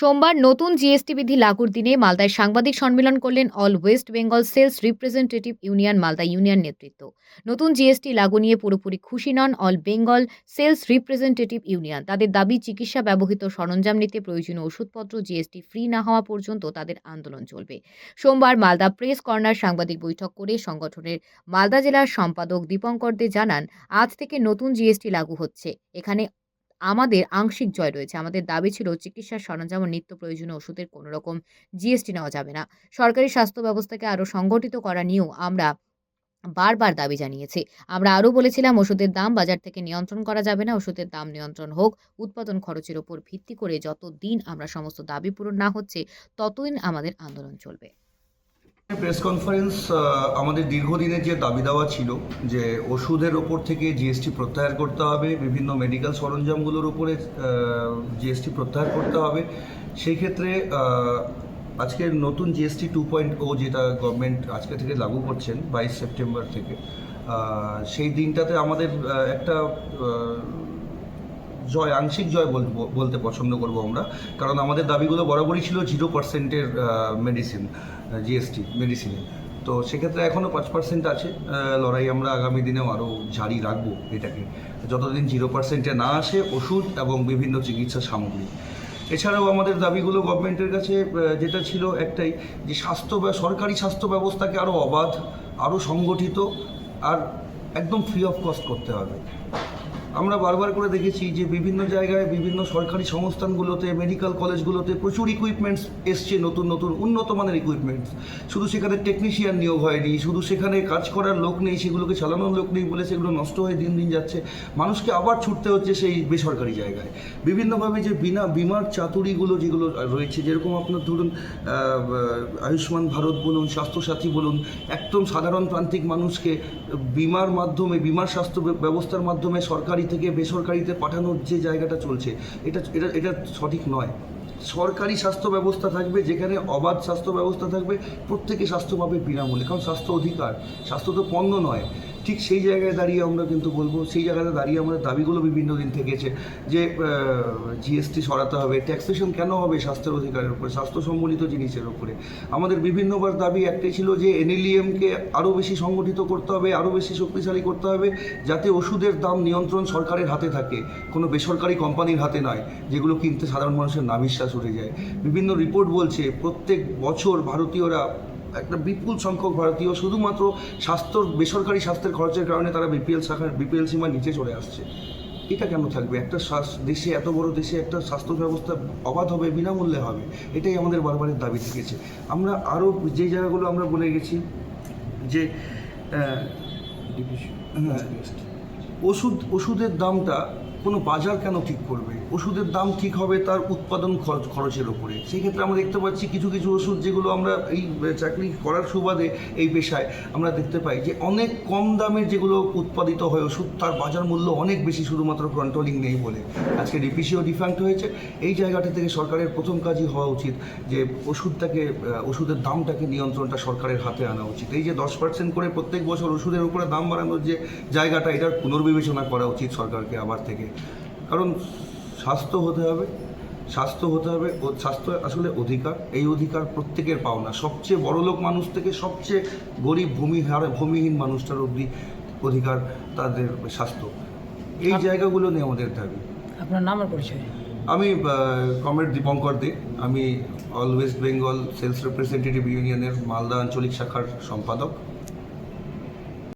সোমবার নতুন জিএসটি বিধি লাগুর দিনে মালদায় সাংবাদিক সম্মেলন করলেন all West Bengal sales representative union Malda union নেতৃত্ব। নতুন জিএসটি লাগু নিয়ে পুরোপুরি খুশি নন all Bengal sales representative union তাদের দাবি, চিকিৎসা ব্যবহৃত সরঞ্জাম নিতে প্রয়োজনীয় ওষুধপত্র জিএসটি ফ্রি না হওয়া পর্যন্ত তাদের আন্দোলন চলবে। সোমবার মালদা প্রেস কর্নার সাংবাদিক বৈঠক করে সংগঠনের মালদা জেলার সম্পাদক দীপঙ্কর দে জানান, আজ থেকে নতুন জিএসটি লাগু হচ্ছে। এখানে আমাদের আংশিক জয় রয়েছে। আমাদের দাবি ছিল চিকিৎসার সরঞ্জাম ও নিত্য প্রয়োজনীয় ওষুধের কোনো রকম জিএসটি নেওয়া যাবে না। সরকারি স্বাস্থ্য ব্যবস্থাকে আরও সংগঠিত করা নিয়েও আমরা বারবার দাবি জানিয়েছি। আমরা আরও বলেছিলাম ওষুধের দাম বাজার থেকে নিয়ন্ত্রণ করা যাবে না, ওষুধের দাম নিয়ন্ত্রণ হোক, উৎপাদন খরচের ওপর ভিত্তি করে যত দিন আমরা সমস্ত দাবি পূরণ না হচ্ছে, ততদিন আমাদের আন্দোলন চলবে। প্রেস কনফারেন্স আমাদের দীর্ঘদিনের যে দাবি দাওয়া ছিল যে ওষুধের ওপর থেকে জিএসটি প্রত্যাহার করতে হবে বিভিন্ন মেডিকেল সরঞ্জামগুলোর উপরে জিএসটি প্রত্যাহার করতে হবে সেই ক্ষেত্রে আহ, আজকের নতুন জিএসটি টু পয়েন্ট ও যেটা গভর্নমেন্ট আজকে থেকে লাগু করছেন বাইশ সেপ্টেম্বর থেকে সেই দিনটাতে আমাদের একটা জয়, আংশিক জয় বলতে পছন্দ করব আমরা। কারণ আমাদের দাবিগুলো বরাবরই ছিল জিরো পার্সেন্টের মেডিসিন জিএসটি মেডিসিনে তো সেক্ষেত্রে এখনও পাঁচ পার্সেন্ট আছে। লড়াই আমরা আগামী দিনেও আরও জারি রাখব এটাকে। যতদিন জিরো পার্সেন্টে না আসে, ওষুধ এবং বিভিন্ন চিকিৎসা সামগ্রী। এছাড়াও আমাদের দাবিগুলো গভর্নমেন্টের কাছে যেটা ছিল একটাই যে স্বাস্থ্য সরকারি স্বাস্থ্য ব্যবস্থাকে আরও অবাধ আরও সংগঠিত, আর একদম ফ্রি অফ কস্ট করতে হবে। আমরা বারবার করে দেখেছি যে বিভিন্ন জায়গায় বিভিন্ন সরকারি সংস্থানগুলোতে মেডিকেল কলেজগুলোতে প্রচুর ইকুইপমেন্টস এসছে, নতুন নতুন, উন্নত মানের ইকুইপমেন্টস শুধু সেখানে টেকনিশিয়ান নিয়োগ হয়নি, শুধু সেখানে কাজ করার লোক নেই, সেগুলোকে চালানোর লোক নেই বলে সেগুলো নষ্ট হয়ে দিন দিন যাচ্ছে। মানুষকে আবার ছুটতে হচ্ছে সেই বেসরকারি জায়গায়। বিভিন্নভাবে যে বিনা, বিমার চাতুরিগুলো যেগুলো রয়েছে, যেরকম আপনার ধরুন আয়ুষ্মান ভারত বলুন, স্বাস্থ্যসাথী বলুন, একদম সাধারণ প্রান্তিক মানুষকে বিমার মাধ্যমে, বিমার স্বাস্থ্য ব্যবস্থার মাধ্যমে সরকারি থেকে বেসরকারিতে পাঠানোর যে জায়গাটা চলছে, এটা এটা এটা সঠিক নয়। সরকারি স্বাস্থ্য ব্যবস্থা থাকবে, যেখানে অবাধ স্বাস্থ্য ব্যবস্থা থাকবে, প্রত্যেকে স্বাস্থ্য পাবে বিনামূল্যে। কারণ স্বাস্থ্য অধিকার, স্বাস্থ্য তো পণ্য নয়। ঠিক সেই জায়গায় দাঁড়িয়ে আমরা কিন্তু বলব, সেই জায়গাতে দাঁড়িয়ে আমাদের দাবিগুলো বিভিন্ন দিন থেকেছে যে জিএসটি সরাতে হবে ট্যাক্সেশন কেন হবে স্বাস্থ্যের অধিকারের উপরে স্বাস্থ্য সম্বলিত জিনিসের উপরে? আমাদের বিভিন্নবার দাবি একটাই ছিল যে, এনএলইএমকে আরও বেশি সংগঠিত করতে হবে, আরও বেশি শক্তিশালী করতে হবে, যাতে ওষুধের দাম নিয়ন্ত্রণ সরকারের হাতে থাকে, কোনো বেসরকারি কোম্পানির হাতে নয়, যেগুলো কিনতে সাধারণ মানুষের নাবিশ্বাস উঠে যায়। বিভিন্ন রিপোর্ট বলছে, প্রত্যেক বছর ভারতীয়রা একটা বিপুল সংখ্যক ভারতীয় শুধুমাত্র স্বাস্থ্যর বেসরকারি স্বাস্থ্যের খরচের কারণে তারা বিপিএল শাখার বিপিএল সীমার নিচে চলে আসছে। এটা কেন থাকবে? একটা দেশে এত বড় দেশে একটা স্বাস্থ্য ব্যবস্থা অবাধ হবে বিনামূল্যে হবে এটাই আমাদের বারবারের দাবি থেকেছে। আমরা আরও যে জায়গাগুলো আমরা বলে গেছি যে হ্যাঁ, ওষুধ ওষুধের দামটা কোনো বাজার কেন ঠিক করবে? ওষুধের দাম ঠিক হবে তার উৎপাদন খরচ, খরচের ওপরে। সেই ক্ষেত্রে আমরা দেখতে পাচ্ছি কিছু কিছু ওষুধ যেগুলো আমরা এই চাকরি করার সুবাদে এই পেশায় আমরা দেখতে পাই যে অনেক কম দামের যেগুলো উৎপাদিত হয় ওষুধ, তার বাজার মূল্য অনেক বেশি শুধুমাত্র কন্ট্রোলিং নেই বলে। আজকে ডিপিসিও ডিফ্যাক্ট হয়েছে। এই জায়গাটা থেকে সরকারের প্রথম কাজই হওয়া উচিত যে ওষুধটাকে ওষুধের দামটাকে নিয়ন্ত্রণটা সরকারের হাতে আনা উচিত। এই যে দশ পার্সেন্ট করে প্রত্যেক বছর ওষুধের উপরে দাম বাড়ানোর যে জায়গাটা, এটার পুনর্বিবেচনা করা উচিত সরকারকে আবার থেকে। কারণ স্বাস্থ্য হতে হবে স্বাস্থ্য হতে হবে ও স্বাস্থ্য আসলে অধিকার এই অধিকার প্রত্যেকের পাওনা। সবচেয়ে বড় লোক মানুষ থেকে সবচেয়ে গরিব ভূমিহার ভূমিহীন মানুষটার অবধি অধিকার তাদের স্বাস্থ্য। এই জায়গাগুলো নিয়ে আমাদের দাবি। আপনার নাম আর পরিচয়? আমি কমরেড দীপঙ্কর দে। আমি all West Bengal sales representative ইউনিয়নের মালদা আঞ্চলিক শাখার সম্পাদক।